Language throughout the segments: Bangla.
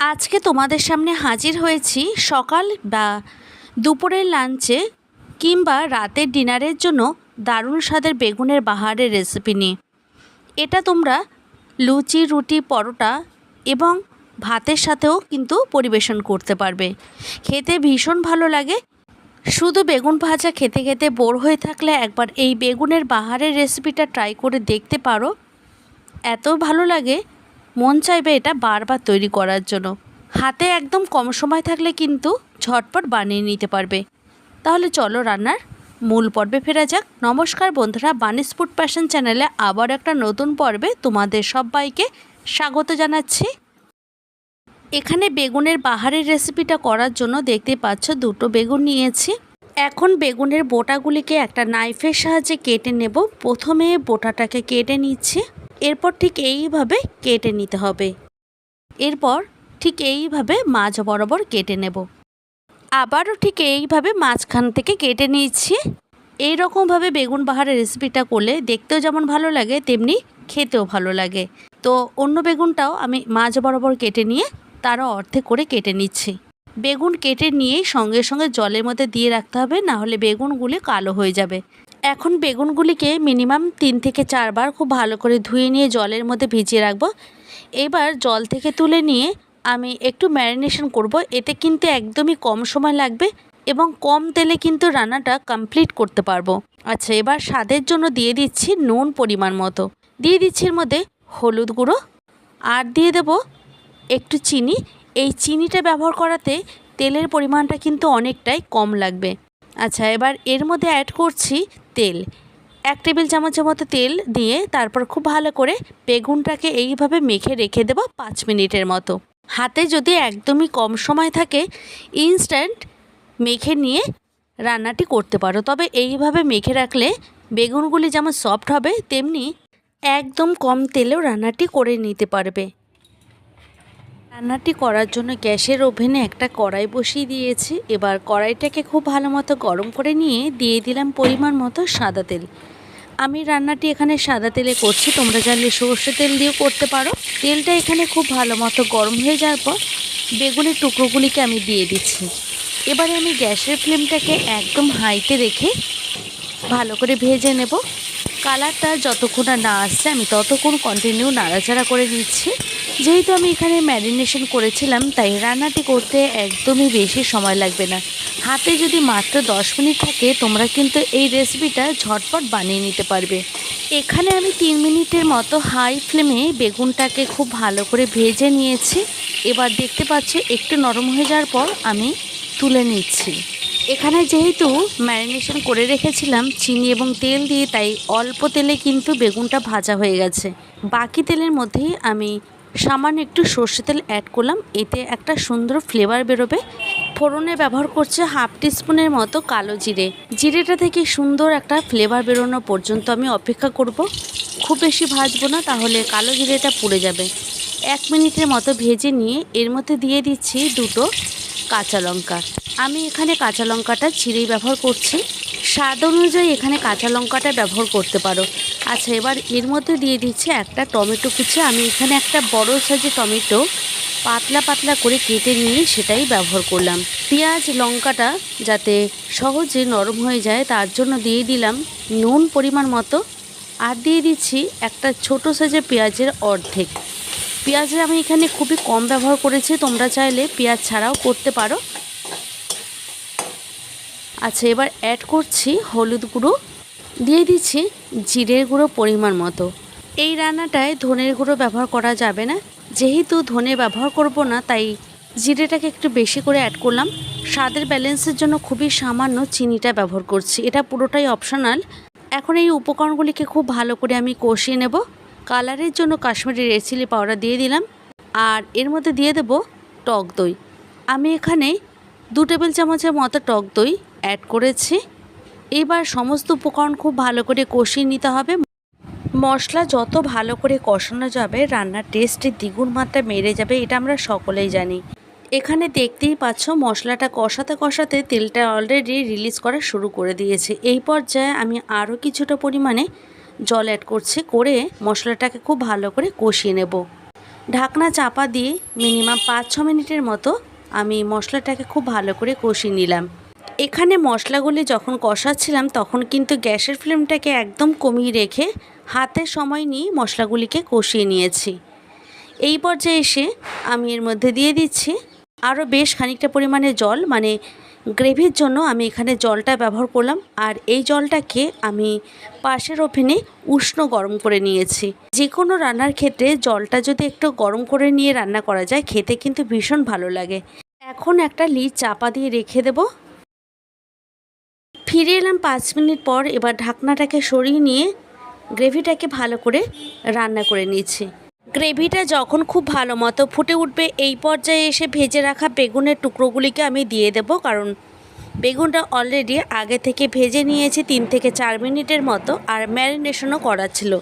আজকে তোমাদের সামনে হাজির হয়েছি সকাল বা দুপুরের লাঞ্চে কিংবা রাতের ডিনারের জন্য দারুণ স্বাদের বেগুনের বাহারের রেসিপি নিয়ে। এটা তোমরা লুচি, রুটি, পরোটা এবং ভাতের সাথেও কিন্তু পরিবেশন করতে পারবে। খেতে ভীষণ ভালো লাগে। শুধু বেগুন ভাজা খেতে খেতে বোর হয়ে থাকলে একবার এই বেগুনের বাহারের রেসিপিটা ট্রাই করে দেখতে পারো। এত ভালো লাগে মন চাইবে এটা বারবার তৈরি করার জন্য। হাতে একদম কম সময় থাকলে কিন্তু ঝটপট বানিয়ে নিতে পারবে। তাহলে চলো রান্নার মূল পর্বে ফেরা যাক। নমস্কার বন্ধুরা, বানিস ফুড প্যাশন চ্যানেলে আবার একটা নতুন পর্বে তোমাদের সবাইকে স্বাগত জানাচ্ছি। এখানে বেগুনের বাহারের রেসিপিটা করার জন্য দেখতে পাচ্ছ দুটো বেগুন নিয়েছি। এখন বেগুনের বোটাগুলিকে একটা নাইফের সাহায্যে কেটে নেব। প্রথমে বোটাটাকে কেটে নিচ্ছি। এরপর ঠিক এইভাবে কেটে নিতে হবে। এরপর ঠিক এইভাবে মাছ বরাবর কেটে নেব। আবারও ঠিক এইভাবে মাঝখান থেকে কেটে নিচ্ছি এই রকমভাবে বেগুন বাহারের রেসিপিটা করলে দেখতেও যেমন ভালো লাগে, তেমনি খেতেও ভালো লাগে। তো অন্য বেগুনটাও আমি মাছ বরাবর কেটে নিয়ে তারও অর্ধেক করে কেটে নিচ্ছি। বেগুন কেটে নিয়েই সঙ্গে সঙ্গে জলের মধ্যে দিয়ে রাখতে হবে না হলে বেগুনগুলি কালো হয়ে যাবে। এখন বেগুনগুলিকে মিনিমাম তিন থেকে চারবার খুব ভালো করে ধুয়ে নিয়ে জলের মধ্যে ভিজিয়ে রাখব। এবার জল থেকে তুলে নিয়ে আমি একটু ম্যারিনেশন করব। এতে কিন্তু একদমই কম সময় লাগবে এবং কম তেলে কিন্তু রান্নাটা কমপ্লিট করতে পারব। আচ্ছা এবার স্বাদের জন্য দিয়ে দিচ্ছি নুন পরিমাণ মতো। দিয়ে দিচ্ছি এর মধ্যে হলুদ গুঁড়ো আর দিয়ে দেব একটু চিনি। এই চিনিটা ব্যবহার করাতে তেলের পরিমাণটা কিন্তু অনেকটাই কম লাগবে। আচ্ছা এবার এর মধ্যে অ্যাড করছি তেল। এক টেবিল চামচের মতো তেল দিয়ে তারপর খুব ভালো করে বেগুনটাকে এইভাবে মেখে রেখে দেবো পাঁচ মিনিটের মতো। হাতে যদি একদমই কম সময় থাকে ইনস্ট্যান্ট মেখে নিয়ে রান্নাটি করতে পারো। তবে এইভাবে মেখে রাখলে বেগুনগুলি যেমন সফট হবে, তেমনি একদম কম তেলেও রান্নাটি করে নিতে পারবে। রান্নাটি করার জন্য গ্যাসের ওভেনে একটা কড়াই বসিয়ে দিয়েছি। এবার কড়াইটাকে খুব ভালো মতো গরম করে নিয়ে দিয়ে দিলাম পরিমাণ মতো সাদা তেল। আমি রান্নাটি এখানে সাদা তেলে করছি, তোমরা চাইলে সর্ষে তেল দিয়েও করতে পারো। তেলটা এখানে খুব ভালো মতো গরম হয়ে যাওয়ার পর বেগুনের টুকরোগুলিকে আমি দিয়ে দিচ্ছি। এবারে আমি গ্যাসের ফ্লেমটাকে একদম হাইতে রেখে ভালো করে ভেজে নেব। কালারটা যতক্ষণ না আসছে, আমি ততক্ষণ কন্টিনিউ নাড়াচাড়া করে দিচ্ছি যেহেতু আমি এখানে ম্যারিনেশন করেছিলাম, তাই রান্নাটি করতে একদমই বেশি সময় লাগবে না। হাতে যদি মাত্র দশ মিনিট থাকে, তোমরা কিন্তু এই রেসিপিটা ঝটপট বানিয়ে নিতে পারবে। এখানে আমি তিন মিনিটের মতো হাই ফ্লেমে বেগুনটাকে খুব ভালো করে ভেজে নিয়েছি। এবার দেখতে পাচ্ছি, একটু নরম হয়ে যাওয়ার পর আমি তুলে নিচ্ছি। এখানে যেহেতু ম্যারিনেশন করে রেখেছিলাম চিনি এবং তেল দিয়ে, তাই অল্প তেলে কিন্তু বেগুনটা ভাজা হয়ে গেছে। বাকি তেলের মধ্যেই আমি সামান্য একটু সর্ষে তেল অ্যাড করলাম, এতে একটা সুন্দর ফ্লেভার বেরোবে। ফোড়নে ব্যবহার করছে হাফ টিস্পুনের মতো কালো জিরে। জিরেটা থেকে সুন্দর একটা ফ্লেভার বেরোনো পর্যন্ত আমি অপেক্ষা করব। খুব বেশি ভাজবো না, তাহলে কালো জিরেটা পুড়ে যাবে। এক মিনিটের মতো ভেজে নিয়ে এর মধ্যে দিয়ে দিচ্ছি দুটো কাঁচা লঙ্কা। আমি এখানে কাঁচা লঙ্কাটা চিরেই ব্যবহার করছি। স্বাদ অনুযায়ী এখানে কাঁচা লঙ্কাটা ব্যবহার করতে পারো। আচ্ছা এবার এর মধ্যে দিয়ে দিচ্ছি একটা টমেটো কুচি। আমি এখানে একটা বড় সাইজের টমেটো পাতলা পাতলা করে কেটে নিয়ে সেটাই ব্যবহার করলাম। পেঁয়াজ, লঙ্কাটা যাতে সহজে নরম হয়ে যায়, তার জন্য দিয়ে দিলাম নুন পরিমাণ মতো। আর দিয়ে দিচ্ছি একটা ছোট সাইজের পেঁয়াজের অর্ধেক। পেঁয়াজের আমি এখানে খুবই কম ব্যবহার করেছি, তোমরা চাইলে পেঁয়াজ ছাড়াও করতে পারো। আচ্ছা এবার অ্যাড করছি হলুদ গুঁড়ো। দিয়ে দিচ্ছি জিরের গুঁড়ো পরিমাণ মতো। এই রান্নাটায় ধনের গুঁড়ো ব্যবহার করা যাবে না। যেহেতু ধনে ব্যবহার করব না, তাই জিরেটাকে একটু বেশি করে অ্যাড করলাম। স্বাদের ব্যালেন্সের জন্য খুবই সামান্য চিনিটা ব্যবহার করছি। এটা পুরোটাই অপশনাল এখন এই উপকরণগুলিকে খুব ভালো করে আমি কষিয়ে নেব। কালারের জন্য কাশ্মীরি রেড চিলি পাউডার দিয়ে দিলাম। আর এর মধ্যে দিয়ে দেব টক দই। আমি এখানে দু টেবিল চামচের মতো টক দই অ্যাড করেছি। এবার সমস্ত উপকরণ খুব ভালো করে কষিয়ে নিতে হবে। মশলা যত ভালো করে কষানো যাবে, রান্নার টেস্টে দ্বিগুণ মাত্রা মেরে যাবে, এটা আমরা সকলেই জানি। এখানে দেখতেই পাচ্ছ, মশলাটা কষাতে কষাতে তেলটা অলরেডি রিলিজ করা শুরু করে দিয়েছে। এই পর্যায়ে আমি আরও কিছুটা পরিমাণে জল অ্যাড করছি, করে মশলাটাকে খুব ভালো করে কষিয়ে নেব। ঢাকনা চাপা দিয়ে মিনিমাম পাঁচ ছ মিনিটের মতো আমি মশলাটাকে খুব ভালো করে কষিয়ে নিলাম। এখানে মশলাগুলি যখন কষাচ্ছিলাম, তখন কিন্তু গ্যাসের ফ্লেমটাকে একদম কমিয়ে রেখে হাতে সময় নিয়ে মশলাগুলিকে কষিয়ে নিয়েছি। এই পর্যায়ে এসে আমি এর মধ্যে দিয়ে দিচ্ছি আরও বেশ খানিকটা পরিমাণে জল মানে গ্রেভির জন্য আমি এখানে জলটা ব্যবহার করলাম। আর এই জলটাকে আমি পাশের ওভেনে উষ্ণ গরম করে নিয়েছি। যে কোনো রান্নার ক্ষেত্রে জলটা যদি একটু গরম করে নিয়ে রান্না করা যায়, খেতে কিন্তু ভীষণ ভালো লাগে। এখন একটা লিড চাপা দিয়ে রেখে দেব। ফিরে এলাম পাঁচ মিনিট পর, এবার ঢাকনাটাকে সরিয়ে নিয়ে গ্রেভিটাকে ভালো করে রান্না করে নিয়েছি গ্রেভিটা যখন খুব ভালো মতো ফুটে উঠবে, এই পর্যায়ে এসে ভেজে রাখা বেগুনের টুকরোগুলিকে আমি দিয়ে দেব, কারণ বেগুনটা অলরেডি আগে থেকে ভেজে নিয়েছি তিন থেকে চার মিনিটের মতো, আর ম্যারিনেশনও করা ছিল।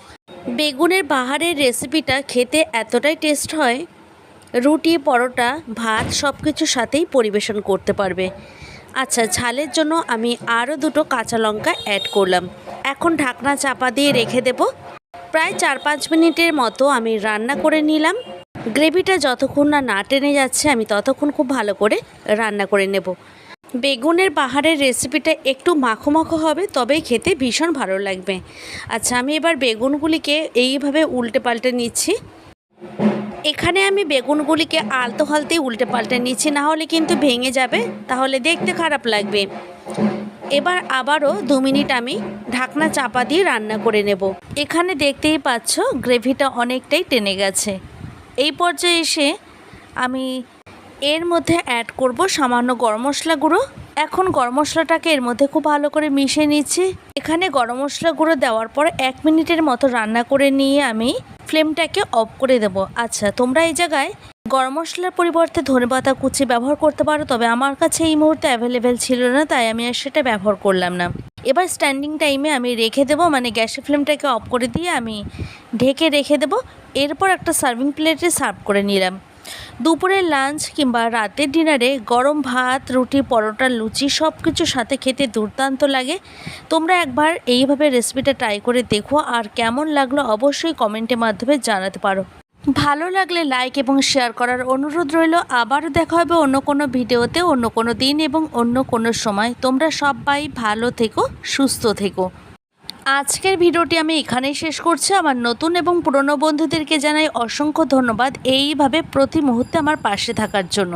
বেগুনের বাহারের রেসিপিটা খেতে এতটাই টেস্ট হয়, রুটি, পরোটা, ভাত সব কিছুর সাথেই পরিবেশন করতে পারবে। আচ্ছা ঝালের জন্য আমি আরও দুটো কাঁচা লঙ্কা অ্যাড করলাম। এখন ঢাকনা চাপা দিয়ে রেখে দেব। প্রায় চার পাঁচ মিনিটের মতো আমি রান্না করে নিলাম। গ্রেভিটা যতক্ষণ না না টেনে যাচ্ছে, আমি ততক্ষণ খুব ভালো করে রান্না করে নেব। বেগুনের পাহাড়ের রেসিপিটা একটু মাখো মাখো হবে, তবেই খেতে ভীষণ ভালো লাগবে। আচ্ছা আমি এবার বেগুনগুলিকে এইভাবে উল্টে পাল্টে নিচ্ছি। এখানে আমি বেগুনগুলিকে আলতো হালতেই উল্টে পাল্টে নিচ্ছি, না হলে কিন্তু ভেঙে যাবে। তাহলে দেখতে খারাপ লাগবে। এবার আবারও দু মিনিট আমি ঢাকনা চাপা দিয়ে রান্না করে নেব। এখানে দেখতেই পাচ্ছ, গ্রেভিটা অনেকটাই টেনে গেছে। এই পর্যায়ে এসে আমি এর মধ্যে অ্যাড করব সামান্য গরম মশলা গুঁড়ো। এখন গরম মশলাটাকে এর মধ্যে খুব ভালো করে মিশিয়ে নিচ্ছি। এখানে গরম মশলা গুঁড়ো দেওয়ার পর এক মিনিটের মতো রান্না করে নিয়ে আমি ফ্লেমটাকে অফ করে দেব। আচ্ছা তোমরা এই জায়গায় গরম মশলার পরিবর্তে ধনেপাতা কুচি ব্যবহার করতে পারো, তবে আমার কাছে এই মুহূর্তে অ্যাভেলেবেল ছিল না, তাই আমি আর সেটা ব্যবহার করলাম না। এবার স্ট্যান্ডিং টাইমে আমি রেখে দেবো মানে গ্যাসের ফ্লেমটাকে অফ করে দিয়ে আমি ঢেকে রেখে দেবো। এরপর একটা সার্ভিং প্লেটে সার্ভ করে নিলাম। দুপুরের লাঞ্চ কিংবা রাতের ডিনারে গরম ভাত, রুটি, পরোটা, লুচি সব কিছুর সাথে খেতে দুর্দান্ত লাগে। তোমরা একবার এইভাবে রেসিপিটা ট্রাই করে দেখো আর কেমন লাগল অবশ্যই কমেন্টের মাধ্যমে জানাতে পারো। ভালো লাগলে লাইক এবং শেয়ার করার অনুরোধ রইল। আবারও দেখা হবে অন্য কোনো ভিডিওতে, অন্য কোনো দিন এবং অন্য কোনো সময়। তোমরা সবাই ভালো থেকো, সুস্থ থেকো। আজকের ভিডিওটি আমি এখানেই শেষ করছি। আমার নতুন এবং পুরনো বন্ধুদেরকে জানাই অসংখ্য ধন্যবাদ। এইভাবে প্রতি মুহূর্তে আমার পাশে থাকার জন্য।